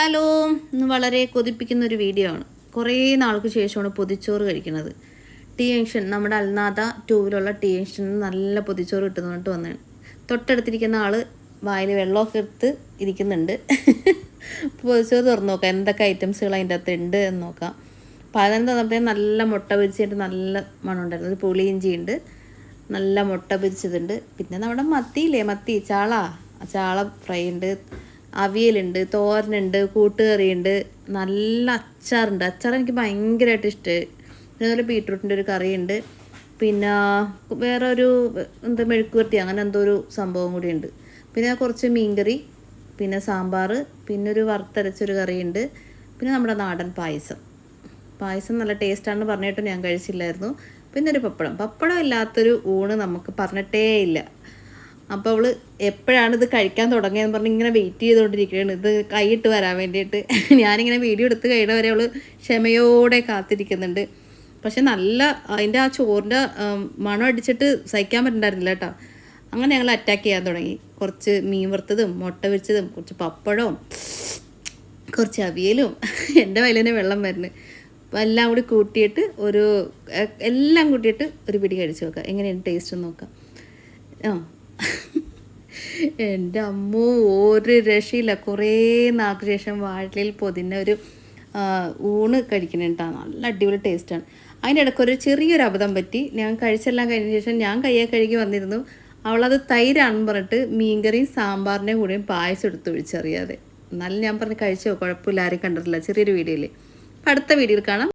Hello ഇന്ന് വളരെ കൊതിപ്പിക്കുന്ന ഒരു വീഡിയോ ആണ്. കുറേ നാൾക്ക് ശേഷമാണ് പൊതിച്ചോറ് കഴിക്കുന്നത്. ടീ ജംഗ്ഷൻ നമ്മുടെ അൽനാഥ ടൂവിലുള്ള ടീ ജംഗ്ഷനിൽ നല്ല പൊതിച്ചോറ് കിട്ടുന്നതുകൊണ്ട് വന്നതാണ് തൊട്ടടുത്തിരിക്കുന്ന ആൾ വായിൽ വെള്ളമൊക്കെ എടുത്ത് ഇരിക്കുന്നുണ്ട്. പൊതിച്ചോറ് തുറന്ന് നോക്കാം. എന്തൊക്കെ ഐറ്റംസുകൾ അതിന്റെ അകത്ത് ഉണ്ട് എന്ന് നോക്കാം. പതിനൊന്ന് തന്നപ്പോഴേ നല്ല മുട്ട പൊരിച്ചിട്ട് നല്ല മണമുണ്ടായിരുന്നു ഒരു പുളിയിഞ്ചി ഉണ്ട്. നല്ല മുട്ട പൊരിച്ചതുണ്ട്. പിന്നെ നമ്മുടെ മത്തിയില്ലേ മത്തി ചാള. ചാള ഫ്രൈ ഉണ്ട്. അവിയലുണ്ട് തോരനുണ്ട് കൂട്ടുകറിയുണ്ട്. നല്ല അച്ചാറുണ്ട്. അച്ചാർ എനിക്ക് ഭയങ്കരമായിട്ട് ഇഷ്ടമായി അതുപോലെ ബീട്രൂട്ടിന്റെ ഒരു കറിയുണ്ട്. പിന്നെ വേറെ ഒരു എന്താ മെഴുക്കുവരട്ടി അങ്ങനെ എന്തോ ഒരു സംഭവം കൂടിയുണ്ട്. പിന്നെ കുറച്ച് മീൻകറി പിന്നെ സാമ്പാർ പിന്നെ ഒരു വറുത്തരച്ചൊരു കറിയുണ്ട്. പിന്നെ നമ്മുടെ നാടൻ പായസം. പായസം നല്ല ടേസ്റ്റാണെന്ന് പറഞ്ഞിട്ട് ഞാൻ കഴിച്ചില്ലായിരുന്നു. പിന്നെ ഒരു പപ്പടം. പപ്പടം ഇല്ലാത്തൊരു ഊണ് നമുക്ക് പറഞ്ഞിട്ടേ ഇല്ല. അപ്പോൾ അവൾ എപ്പോഴാണ് ഇത് കഴിക്കാൻ തുടങ്ങിയെന്ന് പറഞ്ഞ് ഇങ്ങനെ വെയിറ്റ് ചെയ്തുകൊണ്ടിരിക്കുകയാണ് ഇത് കൈയിട്ട് വരാൻ വേണ്ടിയിട്ട്. ഞാനിങ്ങനെ വീഡിയോ എടുത്ത് കഴിയുന്ന വരെ അവൾ ക്ഷമയോടെ കാത്തിരിക്കുന്നുണ്ട്. പക്ഷെ നല്ല അതിന്റെ ആ ചോറിന്റെ മണം അടിച്ചിട്ട് സഹിക്കാൻ പറ്റുന്നുണ്ടായിരുന്നില്ല കേട്ടോ. അങ്ങനെ ഞങ്ങൾ അറ്റാക്ക് ചെയ്യാൻ തുടങ്ങി. കുറച്ച് മീൻ വറുത്തതും മുട്ട വെച്ചതും കുറച്ച് പപ്പടവും കുറച്ച് അവിയലും എന്റെ വയലിനെ വെള്ളം വരുന്നത് അപ്പോൾ എല്ലാം കൂടി കൂട്ടിയിട്ട് ഒരു എല്ലാം കൂട്ടിയിട്ട് ഒരു പിടി കഴിച്ച് നോക്കാം. എങ്ങനെയാണ് ടേസ്റ്റ് നോക്കാം. ആ എന്റെ അമ്മു ഒരു രക്ഷയില്ല. കുറേ നാൾക്ക് ശേഷം വാഴയിൽ പൊതിഞ്ഞ ഒരു ഊണ് കഴിക്കുന്നുണ്ടാ നല്ല അടിപൊളി ടേസ്റ്റാണ് അതിന്റെ ഇടയ്ക്ക് ഒരു ചെറിയൊരു അബദ്ധം പറ്റി. ഞാൻ കഴിച്ചെല്ലാം കഴിഞ്ഞ ശേഷം ഞാൻ കയ്യെ കഴുകി വന്നിരുന്നു. അവളത് തൈരാണെന്ന് പറഞ്ഞിട്ട് മീൻകറിയും സാമ്പാറിന്റെ കൂടെയും പായസം എടുത്ത് ഒഴിച്ചറിയാതെ. എന്നാലും ഞാൻ പറഞ്ഞ് കഴിച്ചോ? കുഴപ്പമില്ല. ആരും കണ്ടിട്ടില്ല. ചെറിയൊരു വീഡിയോയിൽ അപ്പം അടുത്ത വീഡിയോയിൽ കാണാം.